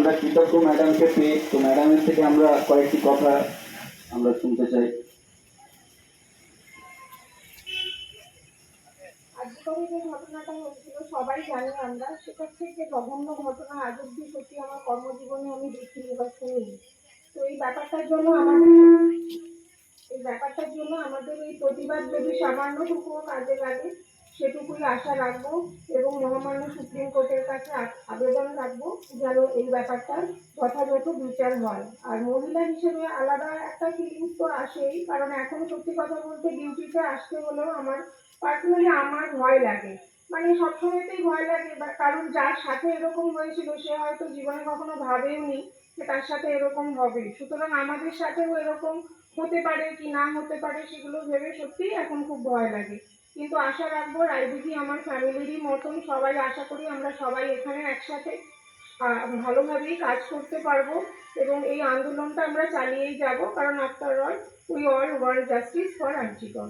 আমরা কৃতজ্ঞ ম্যাডামকে পেয়ে, তো ম্যাডামের থেকে আমরা কয়েকটি কথা আমরা শুনতে চাই। আজকাল যে ঘটনাটা হয়েছিল, সবাই জানি আমরা, সেটা থেকে জঘন্য ঘটনা আজ অব্দি সত্যি আমার কর্মজীবনে আমি দেখিনি তো এই ব্যাপারটার জন্য আমাদের এই ব্যাপারটার জন্য আমাদের এই প্রতিবাদ যদি সামান্যটুকুও কাজে লাগে, সেটুকুই আশা রাখব। মহামান্য সুপ্রিম কোর্টের কাছে আবেদন রাখব যেন এই ব্যাপারটা যথাযথ বিচার হয়। আর মহিলা হিসেবে আলাদা একটা ফিলিংস তো আসেই, কারণ এখন সত্যি কথা বলতে ডিউটিতে আসতে হলেও আমার পার্সোনালি আমার ভয় লাগে। মানে সবসময়তেই ভয় লাগে কারণ যার সাথে এরকম হয়েছিল, সে হয়তো জীবনে কখনো ভাবেওনি যে তার সাথে এরকম হবে। সুতরাং আমাদের সাথেও এরকম হতে পারে কি না হতে পারে, সেগুলো ভেবে সত্যিই এখন খুব ভয় লাগে। কিন্তু আশা রাখব রায়দিদি আমার ফ্যামিলিরই মতন, সবাই আশা করি আমরা সবাই এখানে একসাথে ভালোভাবেই কাজ করতে পারব এবং এই আন্দোলনটা আমরা চালিয়েই যাব। কারণ after all we all want justice for RG Kar